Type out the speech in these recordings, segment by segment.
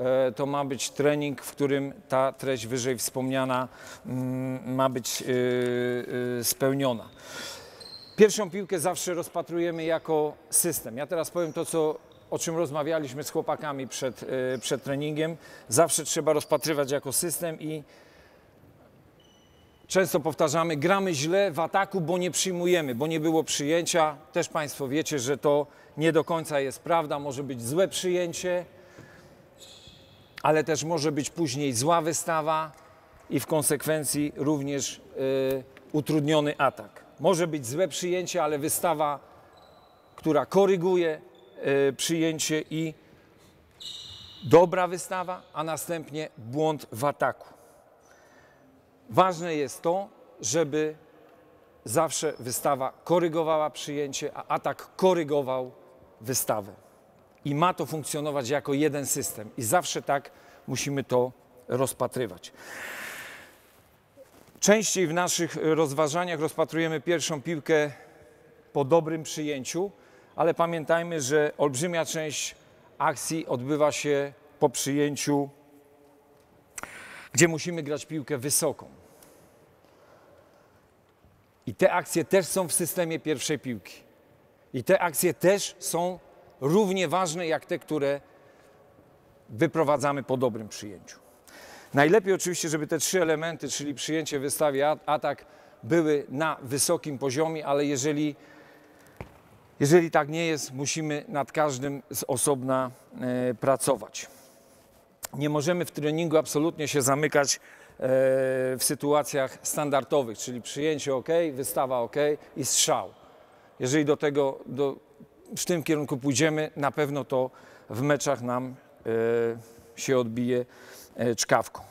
e, to ma być trening, w którym ta treść wyżej wspomniana mm, ma być y, y, spełniona. Pierwszą piłkę zawsze rozpatrujemy jako system. Ja teraz powiem to, co, o czym rozmawialiśmy z chłopakami przed, przed treningiem. Zawsze trzeba rozpatrywać jako system i często powtarzamy, gramy źle w ataku, bo nie przyjmujemy, bo nie było przyjęcia. Też Państwo wiecie, że to nie do końca jest prawda. Może być złe przyjęcie, ale też może być później zła wystawa i w konsekwencji również y, utrudniony atak. Może być złe przyjęcie, ale wystawa, która koryguje y, przyjęcie i dobra wystawa, a następnie błąd w ataku. Ważne jest to, żeby zawsze wystawa korygowała przyjęcie, a atak korygował wystawę. I ma to funkcjonować jako jeden system. I zawsze tak musimy to rozpatrywać. Częściej w naszych rozważaniach rozpatrujemy pierwszą piłkę po dobrym przyjęciu, ale pamiętajmy, że olbrzymia część akcji odbywa się po przyjęciu, gdzie musimy grać piłkę wysoką. I te akcje też są w systemie pierwszej piłki. I te akcje też są równie ważne jak te, które wyprowadzamy po dobrym przyjęciu. Najlepiej oczywiście, żeby te trzy elementy, czyli przyjęcie, wystawie, atak, były na wysokim poziomie, ale jeżeli, jeżeli tak nie jest, musimy nad każdym z osobna e, pracować. Nie możemy w treningu absolutnie się zamykać e, w sytuacjach standardowych, czyli przyjęcie ok, wystawa ok i strzał. Jeżeli do tego, do, w tym kierunku pójdziemy, na pewno to w meczach nam e, się odbije e, czkawką.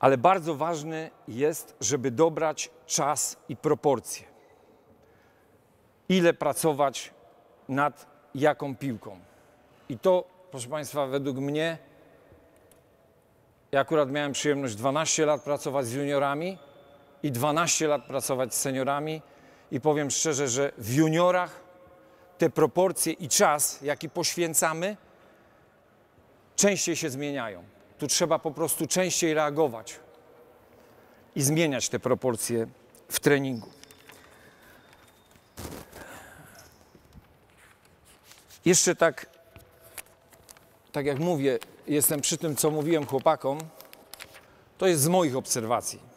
Ale bardzo ważne jest, żeby dobrać czas i proporcje. Ile pracować nad jaką piłką. I to, proszę Państwa, według mnie, ja akurat miałem przyjemność 12 lat pracować z juniorami i 12 lat pracować z seniorami i powiem szczerze, że w juniorach te proporcje i czas, jaki poświęcamy, częściej się zmieniają. Tu trzeba po prostu częściej reagować i zmieniać te proporcje w treningu. Jeszcze tak, tak jak mówię, jestem przy tym, co mówiłem chłopakom, to jest z moich obserwacji.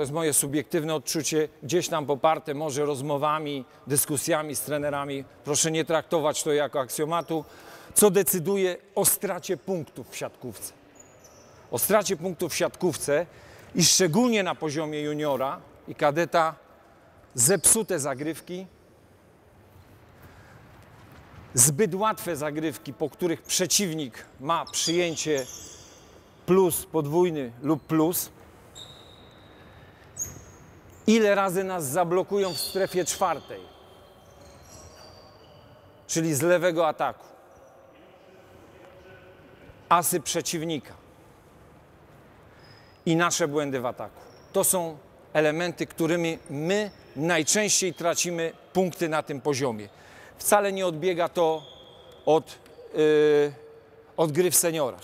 To jest moje subiektywne odczucie, gdzieś tam poparte może rozmowami, dyskusjami z trenerami. Proszę nie traktować to jako aksjomatu, co decyduje o stracie punktów w siatkówce. O stracie punktów w siatkówce i szczególnie na poziomie juniora i kadeta zepsute zagrywki, zbyt łatwe zagrywki, po których przeciwnik ma przyjęcie plus podwójny lub plus. Ile razy nas zablokują w strefie czwartej, czyli z lewego ataku. Asy przeciwnika i nasze błędy w ataku. To są elementy, którymi my najczęściej tracimy punkty na tym poziomie. Wcale nie odbiega to od, yy, od gry w seniorach.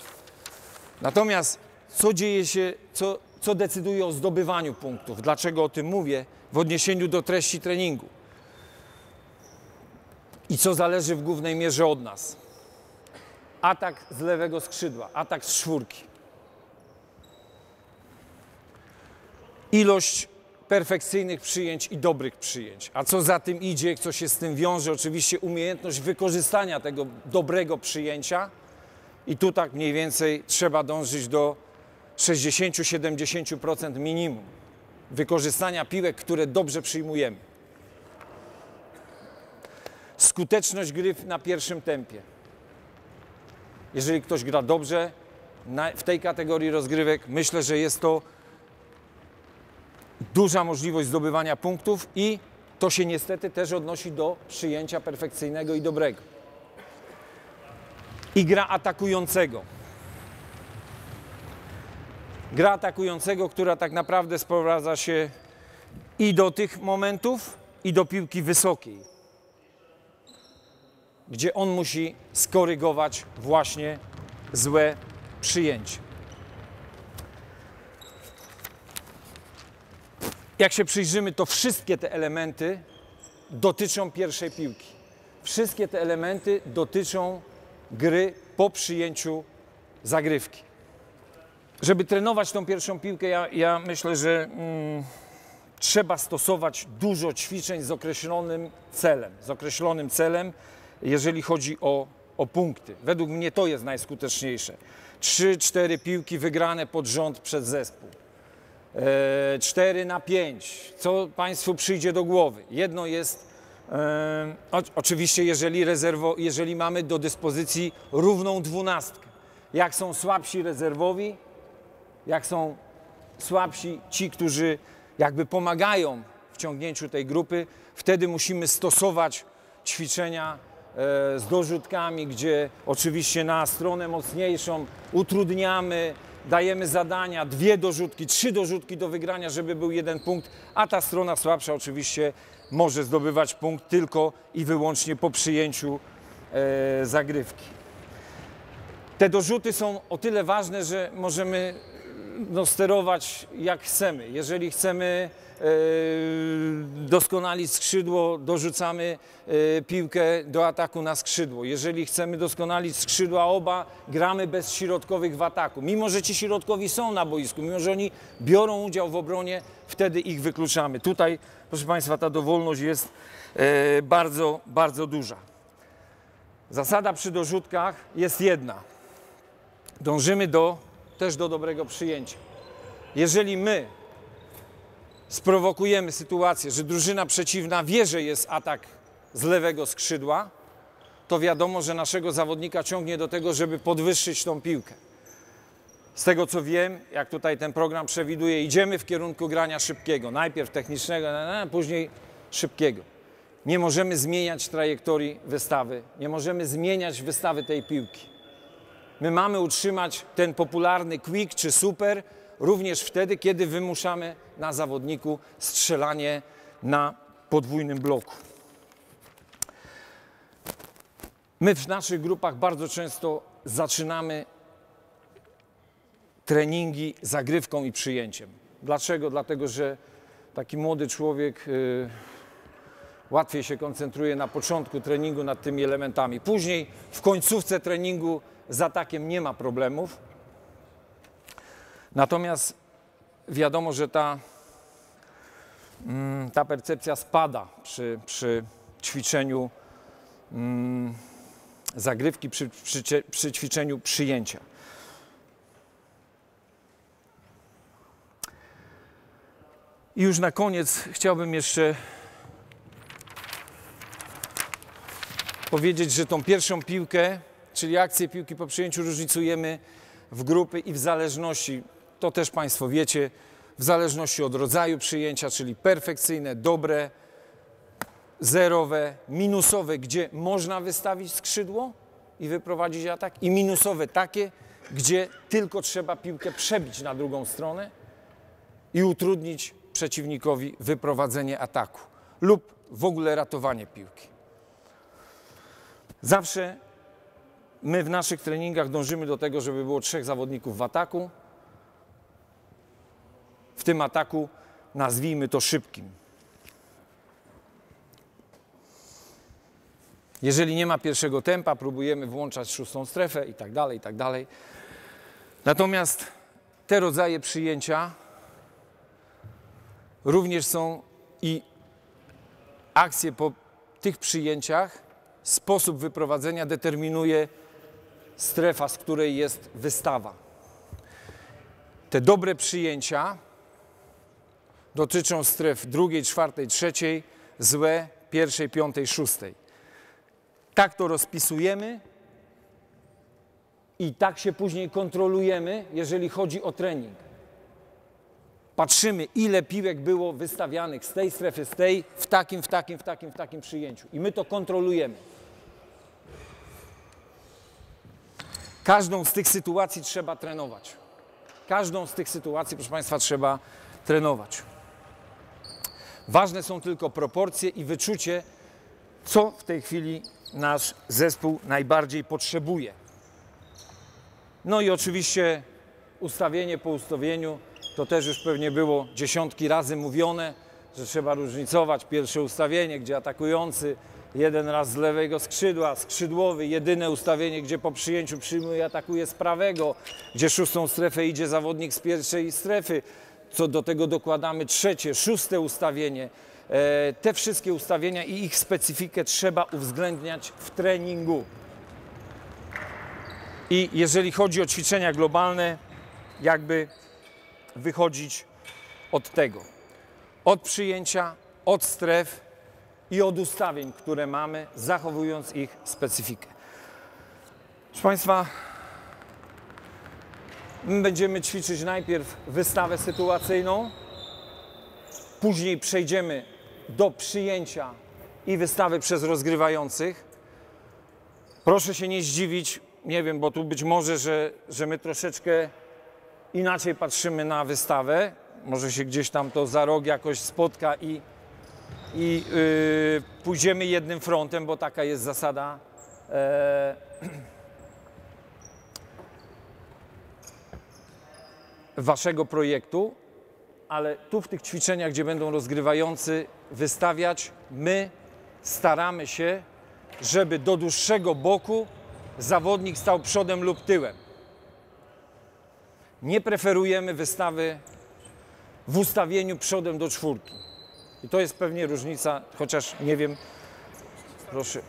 Natomiast co dzieje się, co, co decyduje o zdobywaniu punktów? Dlaczego o tym mówię? W odniesieniu do treści treningu. I co zależy w głównej mierze od nas? Atak z lewego skrzydła, atak z czwórki. ilość perfekcyjnych przyjęć i dobrych przyjęć. A co za tym idzie, co się z tym wiąże, oczywiście umiejętność wykorzystania tego dobrego przyjęcia. I tu tak mniej więcej trzeba dążyć do 60-70% minimum wykorzystania piłek, które dobrze przyjmujemy. Skuteczność gry na pierwszym tempie. Jeżeli ktoś gra dobrze w tej kategorii rozgrywek, myślę, że jest to duża możliwość zdobywania punktów i to się niestety też odnosi do przyjęcia perfekcyjnego i dobrego. I gra atakującego. Gra atakującego, która tak naprawdę sprowadza się i do tych momentów, i do piłki wysokiej, gdzie on musi skorygować właśnie złe przyjęcie. Jak się przyjrzymy, to wszystkie te elementy dotyczą pierwszej piłki. Wszystkie te elementy dotyczą gry po przyjęciu zagrywki. Żeby trenować tą pierwszą piłkę, ja, ja myślę, że mm, trzeba stosować dużo ćwiczeń z określonym celem. Z określonym celem, jeżeli chodzi o, o punkty. Według mnie to jest najskuteczniejsze. Trzy, cztery piłki wygrane pod rząd przez zespół. E, 4 na 5. Co Państwu przyjdzie do głowy? Jedno jest, e, oczywiście, jeżeli, rezerwo, jeżeli mamy do dyspozycji równą dwunastkę. Jak są słabsi rezerwowi, jak są słabsi ci, którzy jakby pomagają w ciągnięciu tej grupy, wtedy musimy stosować ćwiczenia e, z dorzutkami, gdzie oczywiście na stronę mocniejszą utrudniamy, dajemy zadania, dwie dorzutki, trzy dorzutki do wygrania, żeby był jeden punkt, a ta strona słabsza oczywiście może zdobywać punkt tylko i wyłącznie po przyjęciu e, zagrywki. Te dorzuty są o tyle ważne, że możemy no, sterować jak chcemy. Jeżeli chcemy e, doskonalić skrzydło, dorzucamy e, piłkę do ataku na skrzydło. Jeżeli chcemy doskonalić skrzydła oba, gramy bez środkowych w ataku. Mimo, że ci środkowi są na boisku, mimo, że oni biorą udział w obronie, wtedy ich wykluczamy. Tutaj, proszę Państwa, ta dowolność jest e, bardzo, bardzo duża. Zasada przy dorzutkach jest jedna. Dążymy do też do dobrego przyjęcia. Jeżeli my sprowokujemy sytuację, że drużyna przeciwna wie, że jest atak z lewego skrzydła, to wiadomo, że naszego zawodnika ciągnie do tego, żeby podwyższyć tą piłkę. Z tego co wiem, jak tutaj ten program przewiduje, idziemy w kierunku grania szybkiego. Najpierw technicznego, później szybkiego. Nie możemy zmieniać trajektorii wystawy, nie możemy zmieniać wystawy tej piłki. My mamy utrzymać ten popularny quick czy super również wtedy, kiedy wymuszamy na zawodniku strzelanie na podwójnym bloku. My w naszych grupach bardzo często zaczynamy treningi zagrywką i przyjęciem. Dlaczego? Dlatego, że taki młody człowiek y, łatwiej się koncentruje na początku treningu nad tymi elementami. Później w końcówce treningu z atakiem nie ma problemów. Natomiast wiadomo, że ta, mm, ta percepcja spada przy, przy ćwiczeniu mm, zagrywki, przy, przy, przy ćwiczeniu przyjęcia. I już na koniec chciałbym jeszcze powiedzieć, że tą pierwszą piłkę czyli akcję piłki po przyjęciu różnicujemy w grupy i w zależności, to też Państwo wiecie, w zależności od rodzaju przyjęcia, czyli perfekcyjne, dobre, zerowe, minusowe, gdzie można wystawić skrzydło i wyprowadzić atak, i minusowe takie, gdzie tylko trzeba piłkę przebić na drugą stronę i utrudnić przeciwnikowi wyprowadzenie ataku lub w ogóle ratowanie piłki. Zawsze My w naszych treningach dążymy do tego, żeby było trzech zawodników w ataku. W tym ataku nazwijmy to szybkim. Jeżeli nie ma pierwszego tempa, próbujemy włączać szóstą strefę i tak dalej, i tak dalej. Natomiast te rodzaje przyjęcia również są i akcje po tych przyjęciach, sposób wyprowadzenia determinuje strefa, z której jest wystawa. Te dobre przyjęcia dotyczą stref drugiej, czwartej, trzeciej, złe pierwszej, piątej, szóstej. Tak to rozpisujemy i tak się później kontrolujemy, jeżeli chodzi o trening. Patrzymy, ile piłek było wystawianych z tej strefy, z tej, w takim, w takim, w takim, w takim przyjęciu. I my to kontrolujemy. Każdą z tych sytuacji trzeba trenować. Każdą z tych sytuacji, proszę Państwa, trzeba trenować. Ważne są tylko proporcje i wyczucie, co w tej chwili nasz zespół najbardziej potrzebuje. No i oczywiście ustawienie po ustawieniu, to też już pewnie było dziesiątki razy mówione, że trzeba różnicować pierwsze ustawienie, gdzie atakujący jeden raz z lewego skrzydła, skrzydłowy, jedyne ustawienie, gdzie po przyjęciu przyjmuje, atakuje z prawego, gdzie szóstą strefę idzie zawodnik z pierwszej strefy, co do tego dokładamy trzecie, szóste ustawienie. E, te wszystkie ustawienia i ich specyfikę trzeba uwzględniać w treningu. I jeżeli chodzi o ćwiczenia globalne, jakby wychodzić od tego, od przyjęcia, od stref i od ustawień, które mamy, zachowując ich specyfikę. Proszę Państwa, my będziemy ćwiczyć najpierw wystawę sytuacyjną, później przejdziemy do przyjęcia i wystawy przez rozgrywających. Proszę się nie zdziwić, nie wiem, bo tu być może, że, że my troszeczkę inaczej patrzymy na wystawę. Może się gdzieś tam to za rok jakoś spotka i, i yy, pójdziemy jednym frontem, bo taka jest zasada. E, waszego projektu, ale tu w tych ćwiczeniach, gdzie będą rozgrywający wystawiać, my staramy się, żeby do dłuższego boku zawodnik stał przodem lub tyłem. Nie preferujemy wystawy w ustawieniu przodem do czwórki. I to jest pewnie różnica, chociaż nie wiem. Proszę.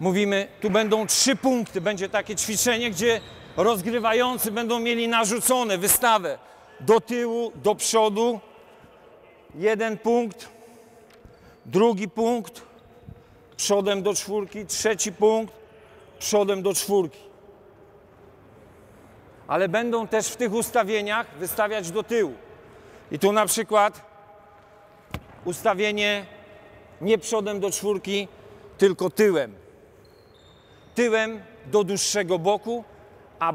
Mówimy, tu będą trzy punkty. Będzie takie ćwiczenie, gdzie rozgrywający będą mieli narzucone wystawę do tyłu, do przodu. Jeden punkt, drugi punkt, przodem do czwórki, trzeci punkt, przodem do czwórki. Ale będą też w tych ustawieniach wystawiać do tyłu. I tu na przykład ustawienie nie przodem do czwórki, tylko tyłem. Tyłem do dłuższego boku, a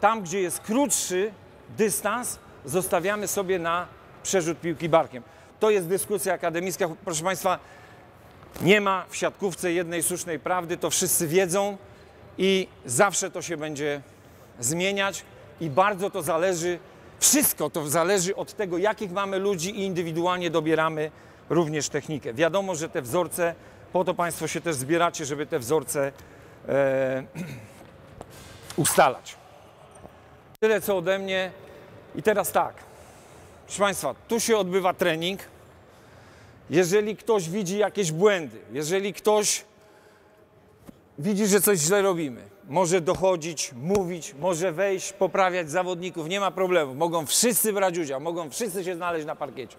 tam, gdzie jest krótszy dystans, zostawiamy sobie na przerzut piłki barkiem. To jest dyskusja akademicka. Proszę Państwa, nie ma w siatkówce jednej słusznej prawdy, to wszyscy wiedzą i zawsze to się będzie zmieniać i bardzo to zależy, wszystko to zależy od tego, jakich mamy ludzi i indywidualnie dobieramy również technikę. Wiadomo, że te wzorce, po to Państwo się też zbieracie, żeby te wzorce e, ustalać. Tyle co ode mnie. I teraz tak, proszę Państwa, tu się odbywa trening. Jeżeli ktoś widzi jakieś błędy, jeżeli ktoś widzi, że coś źle robimy, może dochodzić, mówić, może wejść, poprawiać zawodników, nie ma problemu. Mogą wszyscy brać udział, mogą wszyscy się znaleźć na parkiecie.